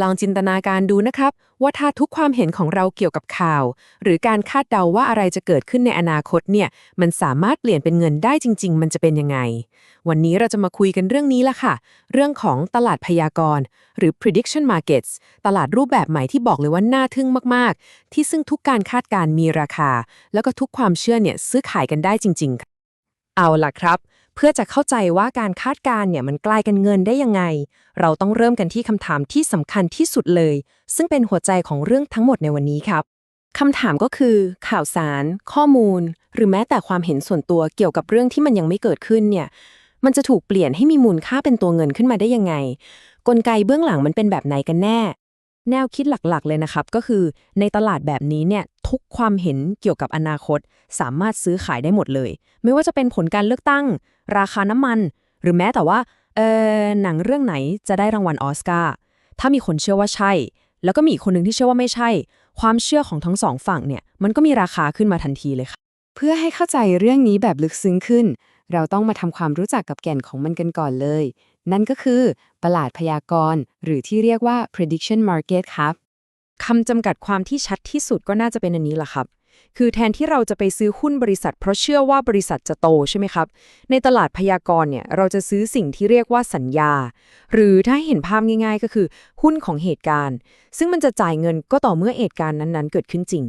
ลองจินตนาการดูนะครับ ว่าถ้าทุกความเห็นของเราเกี่ยวกับข่าว หรือการคาดเดาว่าอะไรจะเกิดขึ้นในอนาคตเนี่ย มันสามารถเปลี่ยนเป็นเงินได้จริง ๆ มันจะเป็นยังไง วันนี้เราจะมาคุยกันเรื่องนี้ละค่ะ เรื่องของตลาดพยากรณ์ หรือ prediction markets ตลาดรูปแบบใหม่ที่บอกเลยว่าน่าทึ่งมากๆ ที่ซึ่งทุกการคาดการมีราคา แล้วก็ทุกความเชื่อเนี่ยซื้อขายกันได้จริงๆค่ะเอาล่ะครับ เพื่อจะเข้าใจว่าการคาดการณ์เนี่ยมันกลายกันเงินได้ยังไง เราต้องเริ่มกันที่คำถามที่สำคัญที่สุดเลย ซึ่งเป็นหัวใจของเรื่องทั้งหมดในวันนี้ครับคำถามก็คือ ข่าวสาร ข้อมูล หรือแม้แต่ความเห็นส่วนตัวเกี่ยวกับเรื่องที่มันยังไม่เกิดขึ้นเนี่ยมันจะถูกเปลี่ยนให้มีมูลค่าเป็นตัวเงินขึ้นมาได้ยังไง กลไกเบื้องหลังมันเป็นแบบไหนกันแน่ แนวคิดหลักๆ เลยนะครับ ก็คือในตลาดแบบนี้เนี่ยทุกความเห็นเกี่ยวกับอนาคต สามารถซื้อขายได้หมดเลย ไม่ว่าจะเป็นผลการเลือกตั้ง ราคาน้ำมัน หรือแม้แต่ว่าเออหนังเรื่องไหนจะได้รางวัลออสการ์ถ้ามีคนเชื่อว่าใช่ แล้วก็มีอีกคนหนึ่งที่เชื่อว่าไม่ใช่ ความเชื่อของทั้งสองฝั่งเนี่ยมันก็มีราคาขึ้นมาทันทีเลยค่ะ เพื่อให้เข้าใจเรื่องนี้แบบลึกซึ้งขึ้น เราต้องมาทำความรู้จักกับแก่นของมันกันก่อนเลย นั่นก็คือตลาดพยากรณ์ หรือที่เรียกว่า prediction market ครับคำจำกัดความที่ชัดที่สุดก็น่าจะเป็นอันนี้แหละครับ คือแทนที่เราจะไปซื้อหุ้นบริษัท เพราะเชื่อว่าบริษัทจะโตใช่ไหมครับ ในตลาดพยากรณ์เนี่ยเราจะซื้อสิ่งที่เรียกว่าสัญญา หรือถ้าเห็นภาพง่าย ๆ ก็คือหุ้นของเหตุการณ์ ซึ่งมันจะจ่ายเงินก็ต่อเมื่อเหตุการณ์นั้นๆ เกิดขึ้นจริง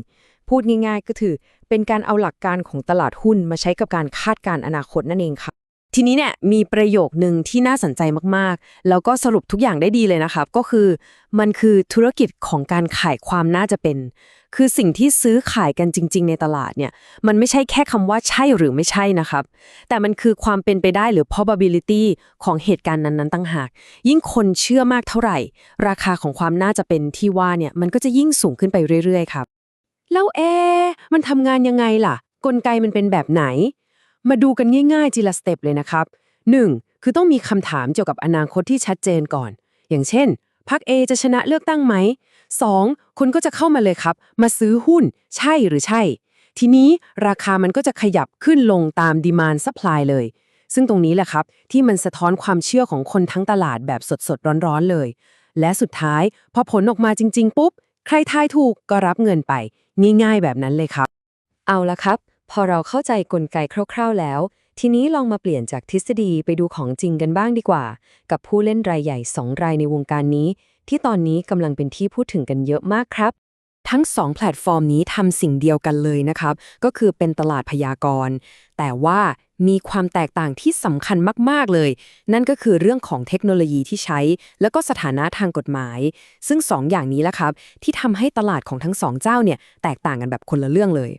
พูดง่าย ๆ ก็คือ เป็นการเอาหลักการของตลาดหุ้นมาใช้กับการคาดการณ์อนาคตนั่นเองครับ ทีนี้เนี่ยมีประโยคนึงที่น่าสนใจมากๆ แล้วก็สรุปทุกอย่างได้ดีเลยนะครับ ก็คือมันคือธุรกิจของการขายความน่าจะเป็น คือสิ่งที่ซื้อขายกันจริง ๆ ในตลาดเนี่ยมันไม่ใช่แค่คำว่าใช่หรือไม่ใช่นะครับ แต่มันคือความเป็นไปได้หรือ probability ของเหตุการณ์นั้นๆตั้งหาก ยิ่งคนเชื่อมากเท่าไหร่ ราคาของความน่าจะเป็นที่ว่าเนี่ยมันก็จะยิ่งสูงขึ้นไปเรื่อยๆครับแล้วเอ มันทำงานยังไงล่ะ กลไกมันเป็นแบบไหน มาดูกันง่ายๆ ทีละสเต็ปเลยนะครับ 1. คือต้องมีคำถามเกี่ยวกับอนาคตที่ชัดเจนก่อน อย่างเช่นพรรค A จะชนะเลือกตั้งไหม 2. คุณก็จะเข้ามาเลยครับ มาซื้อหุ้น ใช่หรือใช่ ทีนี้ราคามันก็จะขยับขึ้นลงตามดีมานซัพพลายเลย ซึ่งตรงนี้แหละครับ ที่มันสะท้อนความเชื่อของคนทั้งตลาดแบบสดๆ ร้อนๆเลย และสุดท้าย พอผลออกมาจริง ๆ ปุ๊บ ใครทายถูกก็รับเงินไป ง่ายๆแบบนั้นเลยครับ เอาละครับ พอเราเข้าใจกลไกคร่าว ๆแล้ว ทีนี้ลองมาเปลี่ยนจากทฤษฎีไปดูของจริงกันบ้างดีกว่า กับผู้เล่นรายใหญ่ 2 รายในวงการนี้ ที่ตอนนี้กำลังเป็นที่พูดถึงกันเยอะมากครับ ทั้ง 2 แพลตฟอร์มนี้ทำสิ่งเดียวกันเลยนะครับ ก็คือเป็นตลาดพยากรณ์แต่ว่ามีความแตกต่างที่สำคัญมาก ๆ เลย นั่นก็คือเรื่องของเทคโนโลยีที่ใช้ แล้วก็สถานะทางกฎหมาย ซึ่ง 2อย่างนี้แหละครับ ที่ทำให้ตลาดของทั้งสองเจ้าเนี่ยแตกต่างกันแบบคนละเรื่องเลย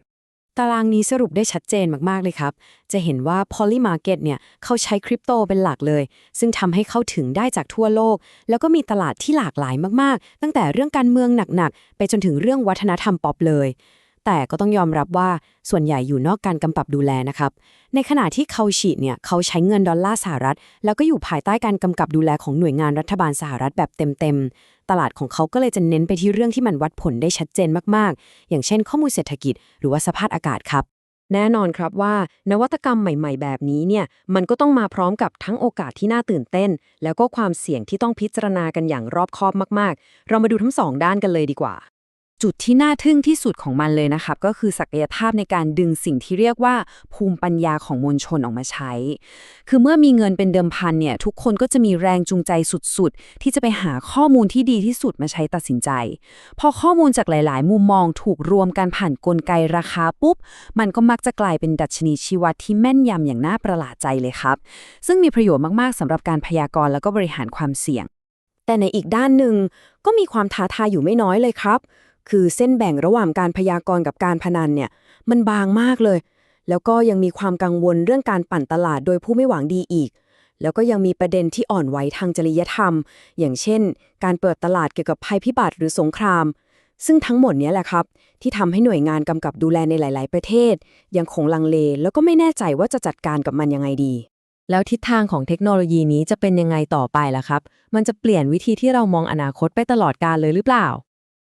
ตารางนี้สรุปได้ชัดเจนมาก ๆ เลยครับ จะเห็นว่า Poly Market เนี่ยเขาใช้คริปโตเป็นหลักเลย ซึ่งทำให้เข้าถึงได้จากทั่วโลก แล้วก็มีตลาดที่หลากหลายมาก ๆ ตั้งแต่เรื่องการเมืองหนัก ๆ ไปจนถึงเรื่องวัฒนธรรมป๊อปเลย แต่ก็ต้องยอมรับว่าส่วนใหญ่อยู่นอกการกำกับดูแลนะครับ ในขณะที่เขาฉีดเนี่ยเขาใช้เงินดอลลาร์สหรัฐ แล้วก็อยู่ภายใต้การกำกับดูแลของหน่วยงานรัฐบาลสหรัฐแบบเต็มๆ ตลาดของเขาก็เลยจะเน้นไปที่เรื่องที่มันวัดผลได้ชัดเจนมากๆ อย่างเช่น ข้อมูลเศรษฐกิจ หรือว่าสภาพอากาศครับแน่นอนครับว่านวัตกรรมใหม่ ๆ แบบนี้เนี่ยมันก็ต้องมาพร้อมกับทั้งโอกาสที่น่าตื่นเต้น แล้วก็ความเสี่ยงที่ต้องพิจารณากันอย่างรอบคอบมาก ๆ เรามาดูทั้งสองด้านกันเลยดีกว่า จุดที่น่าทึ่งที่สุดของมันเลยนะครับ ก็คือศักยภาพในการดึงสิ่งที่เรียกว่าภูมิปัญญาของมวลชนออกมาใช้ คือเมื่อมีเงินเป็นเดิมพันเนี่ย ทุกคนก็จะมีแรงจูงใจสุดๆ ที่จะไปหาข้อมูลที่ดีที่สุดมาใช้ตัดสินใจ พอข้อมูลจากหลาย ๆ มุมมองถูกรวมกันผ่านกลไกราคาปุ๊บ มันก็มักจะกลายเป็นดัชนีชีวัดที่แม่นยำอย่างน่าประหลาดใจเลยครับ ซึ่งมีประโยชน์มากๆสำหรับการพยากรณ์แล้วก็บริหารความเสี่ยง แต่ในอีกด้านหนึ่งก็มีความท้าทายอยู่ไม่น้อยเลยครับ คือเส้นแบ่งระหว่างการพยากรณ์กับการพนันเนี่ย มันบางมากเลย แล้วก็ยังมีความกังวลเรื่องการปั่นตลาดโดยผู้ไม่หวังดีอีก แล้วก็ยังมีประเด็นที่อ่อนไหวทางจริยธรรม อย่างเช่น การเปิดตลาดเกี่ยวกับภัยพิบัติหรือสงคราม ซึ่งทั้งหมดนี้แหละครับ ที่ทำให้หน่วยงานกำกับดูแลในหลาย ๆ ประเทศ ยังคงลังเล แล้วก็ไม่แน่ใจว่าจะจัดการกับมันยังไงดีแล้วทิศทางของเทคโนโลยีนี้จะเป็นยังไงต่อไปล่ะครับ มันจะเปลี่ยนวิธีที่เรามองอนาคตไปตลอดกาลเลยหรือเปล่า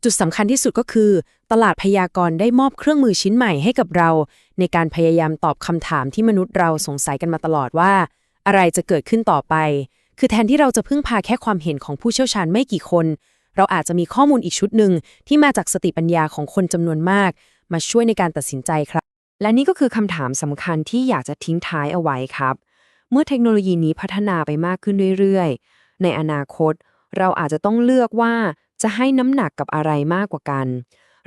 จุดสำคัญที่สุดก็คือ ตลาดพยากรณ์ได้มอบเครื่องมือชิ้นใหม่ให้กับเรา ในการพยายามตอบคำถามที่มนุษย์เราสงสัยกันมาตลอดว่า อะไรจะเกิดขึ้นต่อไป คือแทนที่เราจะพึ่งพาแค่ความเห็นของผู้เชี่ยวชาญไม่กี่คน เราอาจจะมีข้อมูลอีกชุดหนึ่งที่มาจากสติปัญญาของคนจำนวนมาก มาช่วยในการตัดสินใจครับ และนี่ก็คือคำถามสำคัญที่อยากจะทิ้งท้ายเอาไว้ครับ เมื่อเทคโนโลยีนี้พัฒนาไปมากขึ้นเรื่อยๆ ในอนาคต เราอาจจะต้องเลือกว่า จะให้น้ำหนักกับอะไรมากกว่ากัน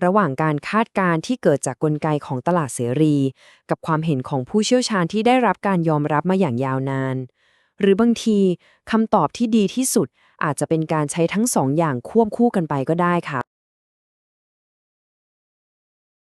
ระหว่างการคาดการณ์ที่เกิดจากกลไกของตลาดเสรี กับความเห็นของผู้เชี่ยวชาญที่ได้รับการยอมรับมาอย่างยาวนาน หรือบางทีคำตอบที่ดีที่สุดอาจจะเป็นการใช้ทั้งสองอย่างควบคู่กันไปก็ได้ค่ะ